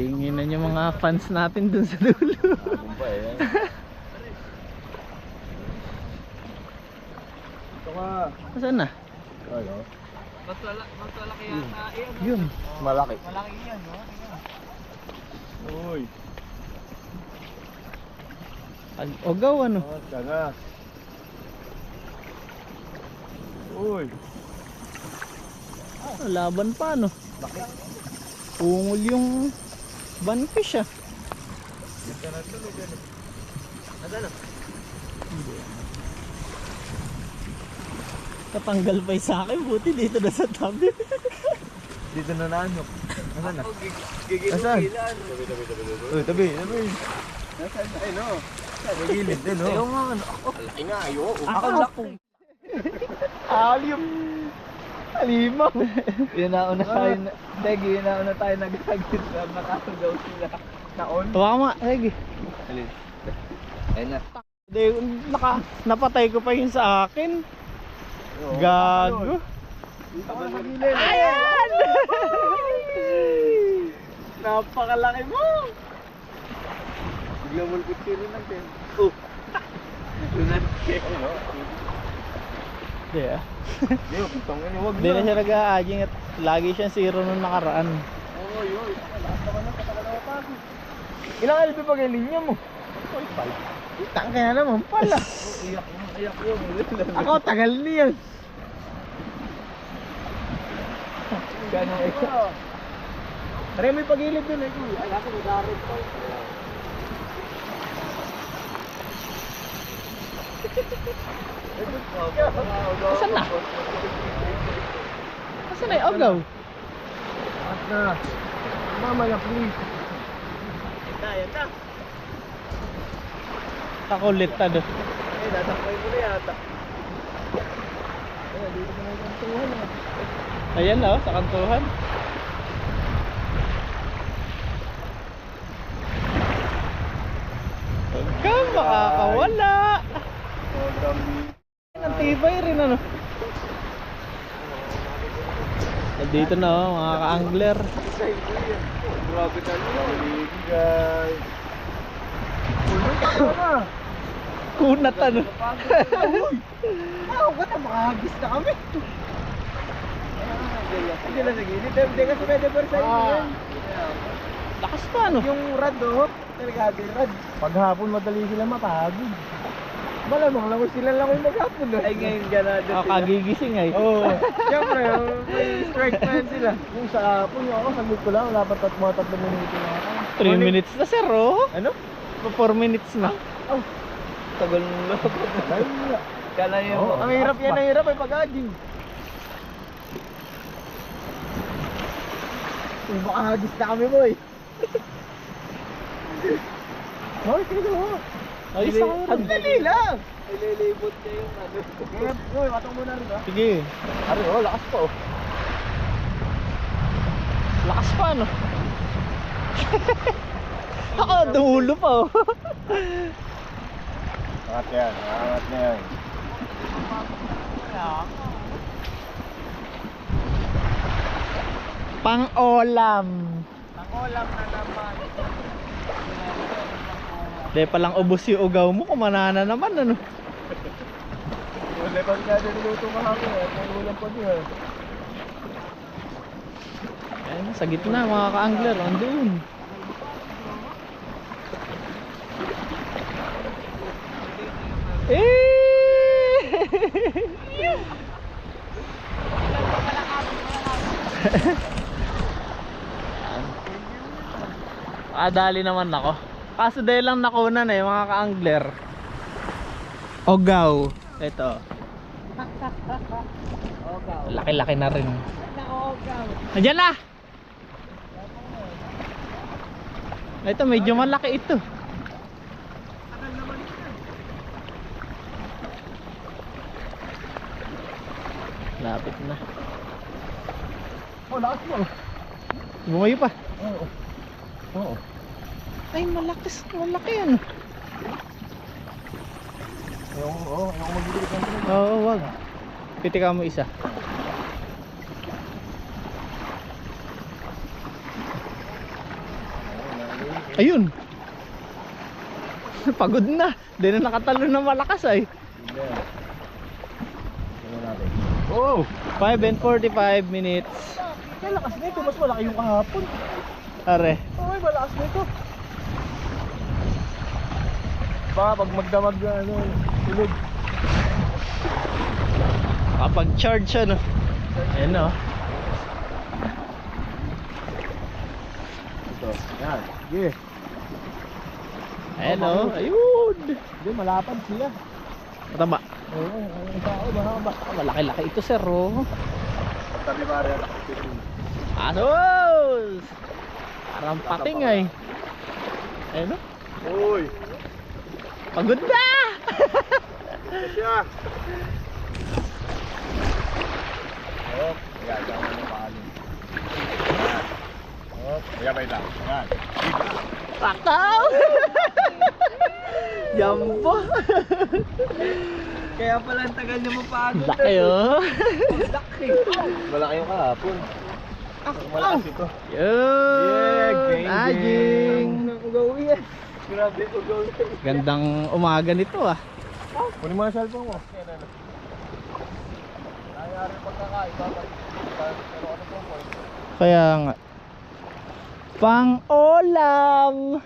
Tinginan yung mga fans natin dun sa dulo. Ano eh? Ito ka. Saan na? Ano? Mas mas wala kaya sa iyan. Yun. Malaki. Malaki yan, no? Uy. Ogaw ano? Angat ka na. Uy. Ah, laban pa ano? Ungol yung banfish ah. Na na? Katanggal pa yung sa akin, buti dito na sa tabi. Dito na naanok. Nasaan na? Nasaan? Uy, tabi, tabi. Nasaan na? Ay, no. Sa gilid din, Ayaw no? nga, ano? Malaki nga, ayaw. Ako laki. Alim. Alimaw. Yun na una tayo, Deg, yun na una tayo nag-agit na nakasugaw sila. Naon. Tawa ka nga, sige. Alin? Ayun na. Hindi, naka, napatay ko pa yun sa akin. Gago. Ayan! Napakalaki mo! Bigla mulpot kayo rin natin. Oh! Lunan. Hindi ah. Hindi, na siya nag-aaging at lagi siyang zero nung nakaraan. Oo, yun. Lakas naman na, patakalawa pa ako. Ilang LB pa kayo linya mo? Oy, five. Itang kaya naman pala. Iyak mo, iyak mo. Ako, tagal niyan. Gano'ng iyak? May pagilid dun eh. Ay, ako nag-aaral pa. Asan na? Asan na yung ogaw? At na. Mamaya, please. Yan na. Kakulit ta do. Eh, dasakay mo na yata. Eh, dito ka na eh. Ayan na oh, sa kantuhan. Huwag ka makakawala. Sobrang Ang tibay rin ano. Dito na oh, mga ka-angler. Grabe ka nyo. Big guys. Kunat ano. Ako ka na, makahagis na kami. Hindi lang nagilid. Hindi kasi pwede pa sa inyo yan. Lakas pa ano. Yung rad oh, talaga rad. Paghapon madali sila mapagod. Malamang lang sila lang yung maghapon oh. Ay, ngayon ganado Ako kagigising ay. Oo. Siyempre, oh, may strike pa yan sila. Yung sa hapon, yung ako, saglit ko lang, wala pa tat mga tatlong minuto na ako. 3 minutes na sir oh. Ano? 4 minutes na. Tagal mo. Ay, Kala nyo. oh, ang hirap yan, ang hirap ay pag-aging. Uy, baka hagis na kami, boy. Hoy, sige mo. Ay, sa Ang dali lang. Ililibot niya yung ano. Kaya, boy, matong muna rin, ha? Sige. Ari, oh, lakas pa, oh. Lakas pa ano. Ako dumulo pa oh. Angat yan, angat na yan. Pang-olam. Pangulam na naman. Di palang ubos yung ugaw mo, kumanana naman ano. Wala pa rin natin niluto kahapon, eh. May ulam pa eh. Ayan, sa gitna mga ka-angler, andun. Eh! Adali naman ako. Kaso dahil lang nakunan eh mga ka-angler. Ogaw. Ito. Ogaw. Laki-laki na rin. Ogaw. Nandiyan na! Ito medyo malaki ito. Lapit na. Oh, lakas mo. Bumayo pa. Oo. Oo. Ay, malakas. Malaki ano. Ayaw ko, oh, ayaw ko magbibigat ng tunog. Oo, wag. Pitika mo isa. Ayun. Pagod na. Di na nakatalo ng malakas ay. Hindi. Oh! 5 and 45 minutes. Kaya lakas nito, mas malaki yung kahapon. Are. Okay, malakas nito. Baka pag magdamag na ano, tulog. Kapag charge ano. Ayan o. Ito, yan. Sige. Ayan o. Ayun. Hindi, malapad siya. Mataba. Oo, ang tao, baka ba? Ah, Malaki-laki ito sir oh. Tabi ba rin? Asos! Parang pating ay. Ayun o. Uy! Pagod na! Siya! Oh, yan ang paalim. Oh, yan ba lang? Yan. Pakaw! Jumbo! Kaya pala ang tagal niya mapagod. Laki oh. Laki. Malaki yung kahapon. Malakas ito. Yun! geng, Ajing! Ugawi yan. Grabe ugawi. Gandang umaga nito ah. Kunin mo na cellphone mo. Nangyari pagkakain, dapat. Pero ano po po? Kaya nga. Pang olam!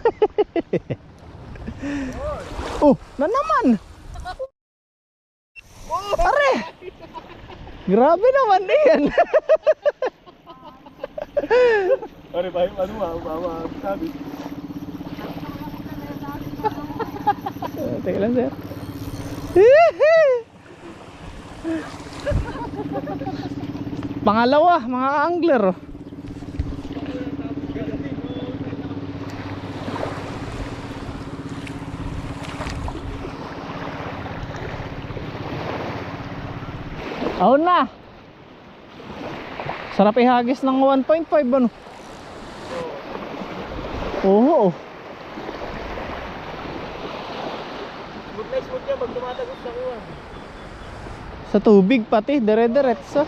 oh, na naman! Pare! Grabe naman yan! Pare, pa ano ma, mama, sabi. Teka lang sir. Pangalawa, mga angler. oh. Ahon na. Sarap ihagis ng 1.5 ano? Oo. Smooth na smooth yan pag tumatagos sa kuha. Sa tubig pati, dire-diretso.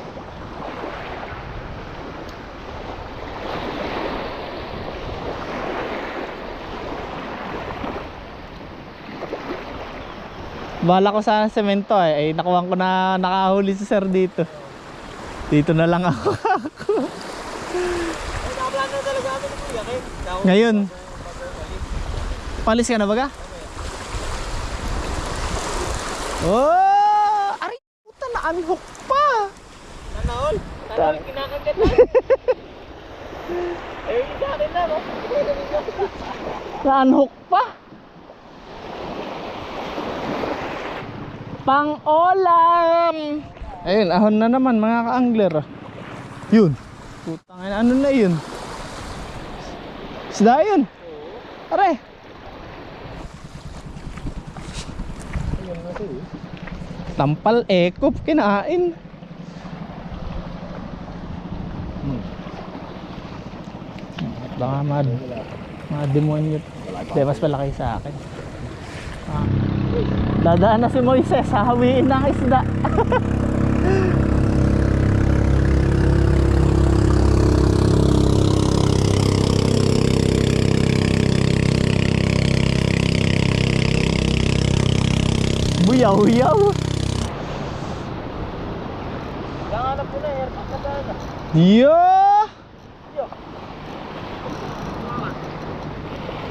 Bala ko sana semento eh. Ay, nakuha ko na nakahuli si sir dito. Dito na lang ako. Ngayon. Palis ka na baga? Oh! Aray, puta na unhook pa. Nanahol. Nanahol, kinakagat na. Eh, yung sa akin lang, oh. Na unhook pa. Pang olam. Ayun, ahon na naman mga ka-angler. Yun. Putang ano na yun? Isda yun. Are. Tampal ekop kinain. Hmm. Baka mad mga demonyo. Hindi, mas malaki sa akin. Ah. Dadaan na si Moises, hahawiin ng isda. Buyaw-yaw. Nanganap ko na, airpack na sana. Yo!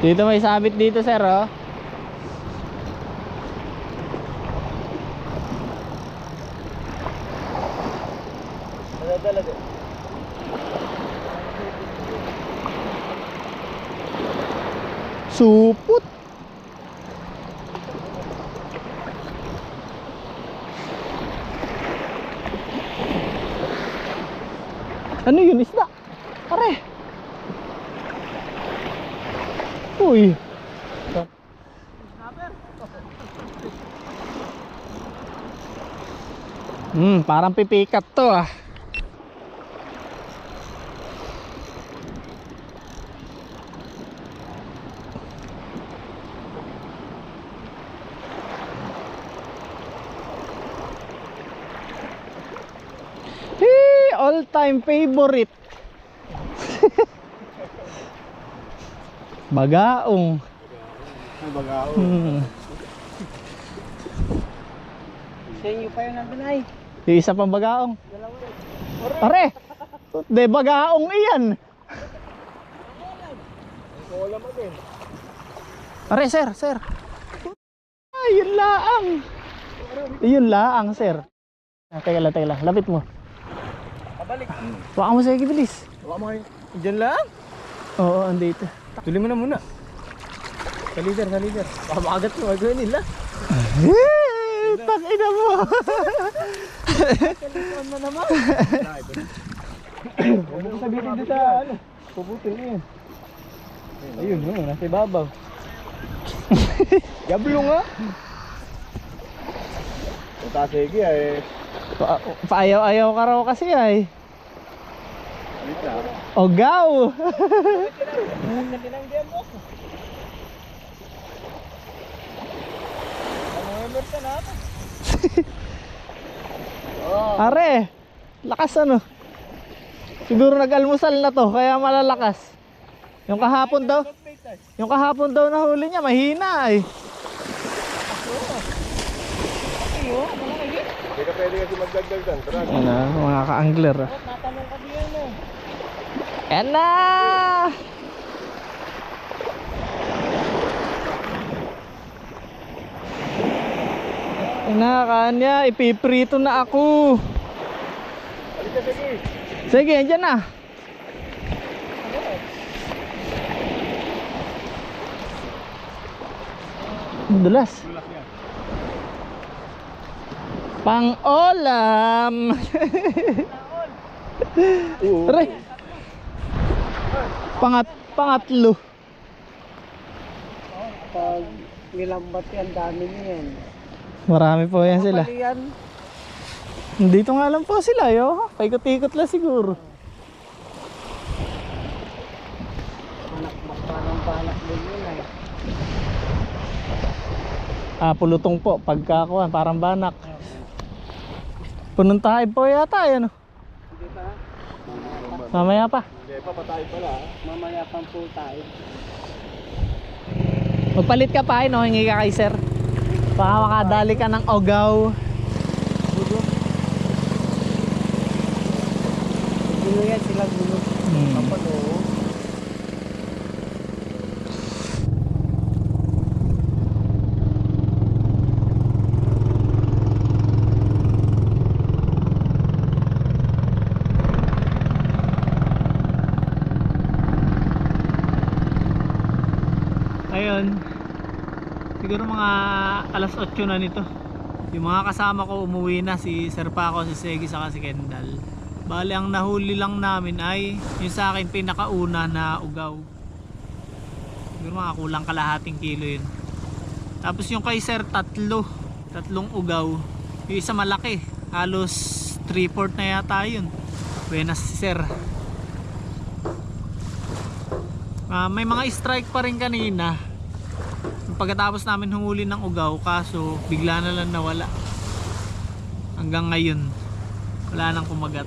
Dito may sabit dito, sir, oh. Nadadala din. Ano yun, isda? Pare. Uy. Hmm, parang pipikat to ah. Hey, all time favorite. Bagaong. Ay, bagao. Hmm. Sa inyo pa yun nandun ay. Yung isa pang bagaong. Are! De bagaong iyan. Are, sir, sir. Ay, yun laang. Yun laang, sir. Ah, teka lang, teka lang. Lapit mo. Pabalik. Baka mo sige, bilis. Wala mo kayo. Diyan lang. Oo, andito. Tuloy mo na muna. Sa leader, sa leader. Baka makagat mo. Gawin nila. Eh, Tangina mo. Kalikuan mo naman. Huwag mo sabihin dito sa ano. Puputin yan. Ayun, no, nasa ibabaw. Gablo nga. Punta sige eh. Pa paayaw-ayaw ka raw kasi ay. Ogaw. Na? Are, lakas ano. Siguro nag-almusal na to, kaya malalakas. Yung kahapon daw, yung kahapon daw nahuli niya, mahina ay. Hindi ka pwede kasi magdagdag doon. Tara. Ano, mga ka-angler. ah. Tatanong ka diyan eh. Yan na! Na, kanya, ipiprito na ako. Halika sige. Sige, andyan na. Dulas. Tulak yan. Pang-olam. Oo. Aray. Pangat, pangatlo. Pag nilambat yan, dami niyan. Marami po yan sila. Dito nga lang po sila, yo. Paikot-ikot lang siguro. Anak parang balak din yun ay. Ah, pulutong po. Pagkakuan, parang banak. Punong tayo po yata, yan. Hindi ba? Mamaya pa. Hindi pa, patay pala. ah. Mamaya pang po tayo. Magpalit ka pa, no? Hingi ka kay sir. Baka makadali ka ng ogaw. Gulo yan sila gulo. Hmm. Siguro mga alas 8 na nito. Yung mga kasama ko umuwi na si Sir Paco, si Segi, saka si Kendall. Bali ang nahuli lang namin ay yung sa akin pinakauna na ugaw. Siguro mga kulang kalahating kilo yun. Tapos yung kay Sir tatlo, tatlong ugaw. Yung isa malaki, halos 3-4 na yata yun. Buenas si Sir. Ah, may mga strike pa rin kanina. Pagkatapos namin humuli ng ugaw, kaso bigla na lang nawala. Hanggang ngayon, wala nang kumagat.